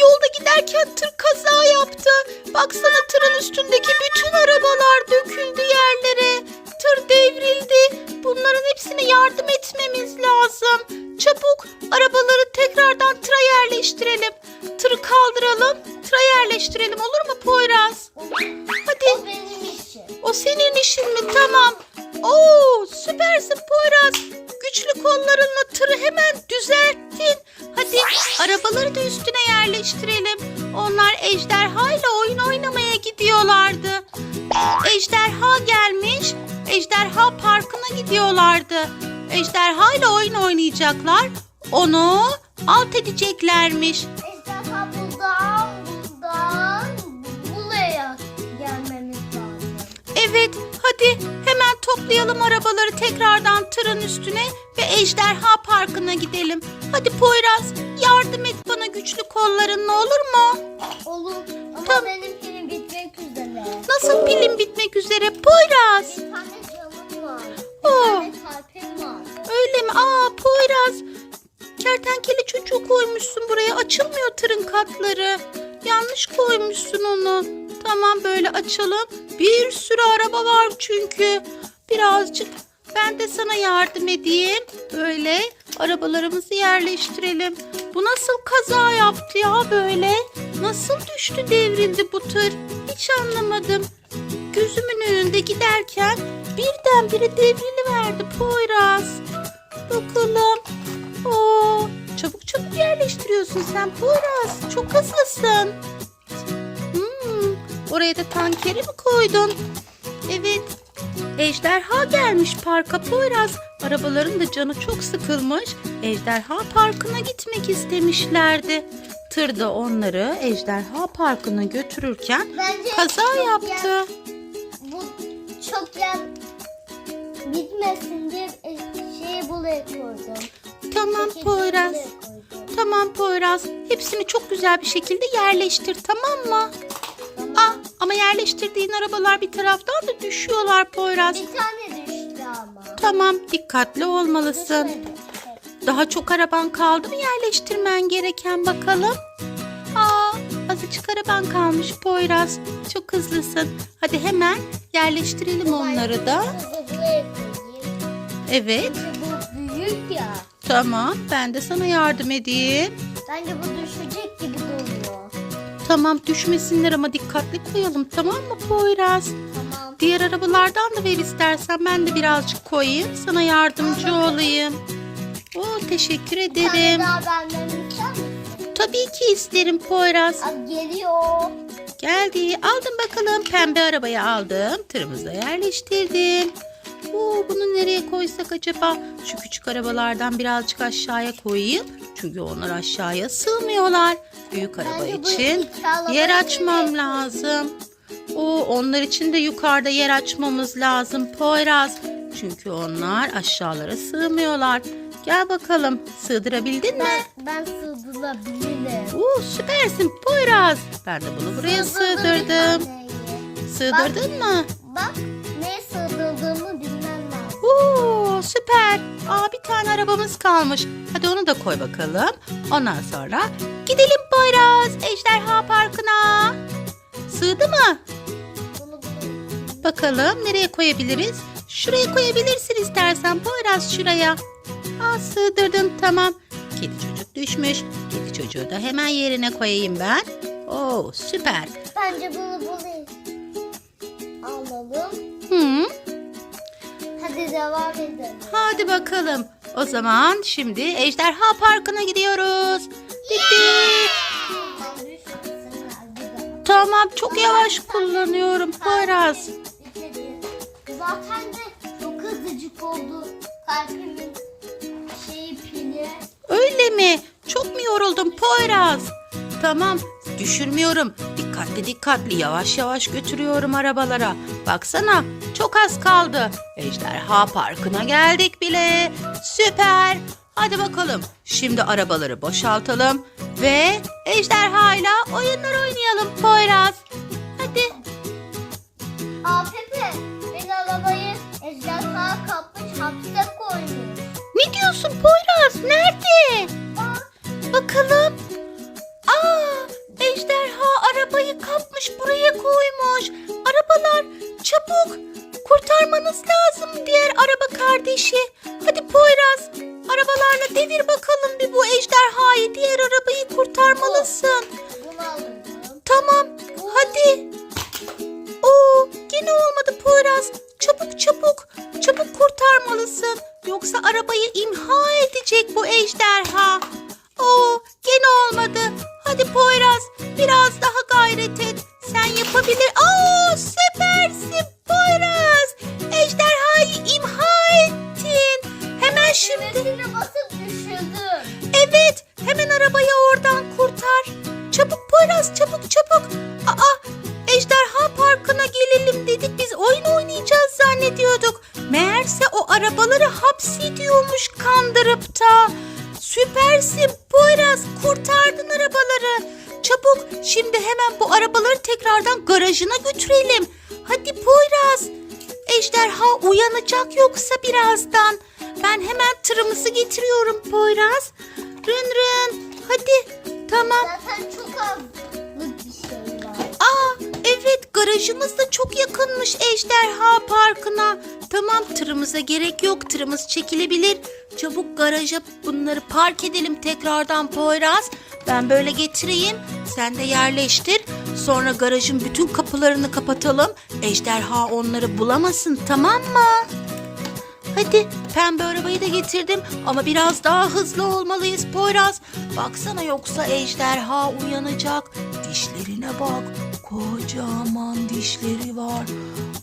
Yolda giderken tır kaza yaptı. Baksana tırın üstündeki bütün arabalar döküldü yerlere. Tır devrildi. Bunların hepsine yardım etmemiz lazım. Çabuk arabaları tekrardan tıra yerleştirelim. Tırı kaldıralım, tıra yerleştirelim olur mu Poyraz? Hadi. O benim işim. O senin işin mi? Tamam. Oo, süpersin Poyraz. Güçlü kollarınla tırı hemen düzelttin. Hadi arabaları da üstüne yerleştirelim. Onlar ejderha ile oyun oynamaya gidiyorlardı. Ejderha gelmiş. Ejderha parkına gidiyorlardı. Ejderha ile oyun oynayacaklar. Onu alt edeceklermiş. Toplayalım arabaları tekrardan tırın üstüne ve Ejderha Parkı'na gidelim. Hadi Poyraz, yardım et bana güçlü kollarınla olur mu? Olur ama Tamam. benim pilim bitmek üzere. Nasıl pilin bitmek üzere Poyraz? Bir tane canım var. Bir Oo. tane kalbim var. Öyle mi? Aa Poyraz, kertenkele çocuğu koymuşsun buraya. Açılmıyor tırın katları. Yanlış koymuşsun onu. Tamam böyle açalım. Bir sürü araba var çünkü. Birazcık ben de sana yardım edeyim. Böyle arabalarımızı yerleştirelim. Bu nasıl kaza yaptı ya böyle? Nasıl düştü devrildi bu tır? Hiç anlamadım. Gözümün önünde giderken birdenbire devriliverdi Poyraz. Bakalım. Oo, çabuk çabuk yerleştiriyorsun sen Poyraz. Çok hızlısın. Hmm, oraya da tankeri mi koydun? Evet. Ejderha gelmiş parka Poyraz. Arabaların da canı çok sıkılmış. Ejderha parkına gitmek istemişlerdi. Tır da onları Ejderha parkına götürürken Bence kaza çok yaptı. yer- bu çok yer bitmesin diye e, şeyi buraya koydum. Tamam Çekirdeği Poyraz. Tamam Poyraz. Hepsini çok güzel bir şekilde yerleştir tamam mı? Tamam. Ah ama yerleştirdiğin arabalar bir taraftan da düşüyorlar Poyraz. Bir tane düştü ama. Tamam dikkatli olmalısın. Daha çok araban kaldı mı yerleştirmen gereken bakalım? Aa azıcık araban kalmış Poyraz. Çok hızlısın. Hadi hemen yerleştirelim onları da. Evet bu büyük ya. tamam ben de sana yardım edeyim. Bence bu düşecek. Tamam düşmesinler ama dikkatli koyalım tamam mı Poyraz? Tamam. Diğer arabalardan da ver istersen ben de birazcık koyayım. Sana yardımcı olayım. Oo, teşekkür Bir tane ederim. daha benden ister misin? Tabii ki isterim Poyraz. Aa, geliyor. Geldi. Aldım bakalım. Pembe arabayı aldım. Tırımıza yerleştirdim. Oo, bunu nereye koysak acaba? Şu küçük arabalardan birazcık aşağıya koyayım. Çünkü onlar aşağıya sığmıyorlar. Büyük araba Bence bu için yer açmam lazım. Oo, onlar için de yukarıda yer açmamız lazım Poyraz. Çünkü onlar aşağılara sığmıyorlar. Gel bakalım. Sığdırabildin mi? Ben, ben sığdırabilirim. Oo, süpersin Poyraz. Ben de bunu buraya Sığdırdım. Sığdırdın mı? Bak neye sığdırdığımı bilmem lazım. Oo, süper. Aa, bir tane arabamız kalmış. Hadi onu da koy bakalım. Ondan sonra gidelim Poyraz Ejderha Parkı'na. Sığdı mı? Bakalım nereye koyabiliriz? Şuraya koyabilirsin istersen Poyraz şuraya. Aa, sığdırdın tamam. Kedi çocuk düşmüş. Kedi çocuğu da hemen yerine koyayım ben. Oo, süper. Bence bunu buraya alalım. Hı. Hadi devam edelim. Hadi bakalım. O zaman şimdi Ejderha Parkı'na gidiyoruz. Dik. Tamam çok yavaş kullanıyorum Poyraz. Zaten de çok hızlıcık oldu. Kalbimin şeyi pili. Öyle mi? Çok mu yoruldun Poyraz? Tamam düşürmüyorum. Dikkatli dikkatli yavaş yavaş götürüyorum arabalara. Baksana çok az kaldı. Ejderha Parkı'na geldik bile. Süper. Hadi bakalım. Şimdi arabaları boşaltalım ve ejderha ile oyunlar oynayalım Poyraz. Hadi. Aa Pepe, ben arabayı ejderha kapmış hapse koymuş. Ne diyorsun Poyraz? Nerede? Bak, Bakalım. Aa buraya koymuş. Arabalar çabuk kurtarmanız lazım diğer araba kardeşi. Hadi Poyraz arabalarla devir bakalım bir bu ejderhayı. Süpersin Poyraz, kurtardın arabaları. Çabuk, şimdi hemen bu arabaları tekrardan garajına götürelim. Hadi Poyraz. Ejderha uyanacak yoksa birazdan. Ben hemen tırımızı getiriyorum Poyraz. Rın rın. Hadi. Tamam. Zaten çok azlık garajımız da çok yakınmış Ejderha Parkı'na. Tamam tırımıza gerek yok. Tırımız çekilebilir. Çabuk garaja bunları park edelim tekrardan Poyraz. Ben böyle getireyim. Sen de yerleştir. Sonra garajın bütün kapılarını kapatalım. Ejderha onları bulamasın tamam mı? Hadi pembe arabayı da getirdim ama biraz daha hızlı olmalıyız Poyraz. Baksana yoksa ejderha uyanacak. Dişlerine bak. Kocaman dişleri var.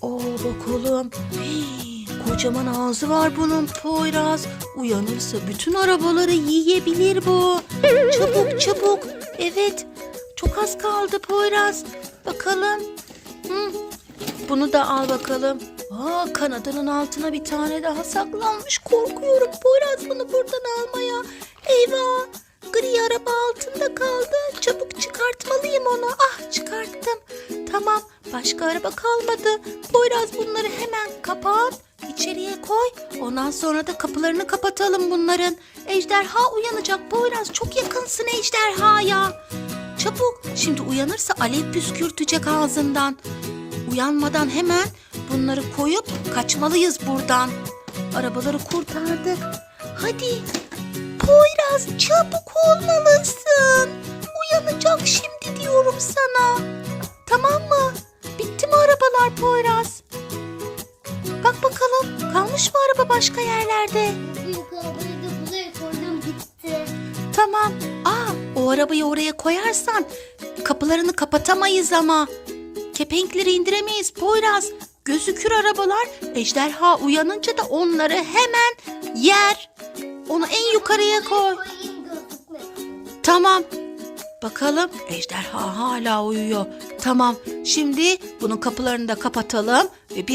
Oo bakalım. Hii, kocaman ağzı var bunun Poyraz. Uyanırsa bütün arabaları yiyebilir bu. Çabuk çabuk. Evet. Çok az kaldı Poyraz. Bakalım. Bunu da al bakalım. Aa, kanadının altına bir tane daha saklanmış. Korkuyorum Poyraz bunu buradan almaya. Eyvah. Gri araba altında kaldı. Çabuk çıkartmalıyım onu. Ah çıkarttım. Tamam başka araba kalmadı. Poyraz bunları hemen kapat. içeriye koy. Ondan sonra da kapılarını kapatalım bunların. Ejderha uyanacak. Poyraz çok yakınsın ejderhaya. Çabuk. Şimdi uyanırsa alev püskürtecek ağzından. Uyanmadan hemen bunları koyup kaçmalıyız buradan. Arabaları kurtardık. Hadi Poyraz çabuk olmalısın. Uyanacak şimdi diyorum sana. Tamam mı? Bitti mi arabalar Poyraz? Bak bakalım kalmış mı araba başka yerlerde? Büyük arabayı da buraya koydum bitti. Tamam. Aa, o arabayı oraya koyarsan kapılarını kapatamayız ama. Kepenkleri indiremeyiz Poyraz. Gözükür arabalar. Ejderha uyanınca da onları hemen yer. Onu en yukarıya koy. Tamam. Bakalım ejderha hala uyuyor. Tamam. Şimdi bunun kapılarını da kapatalım ve bir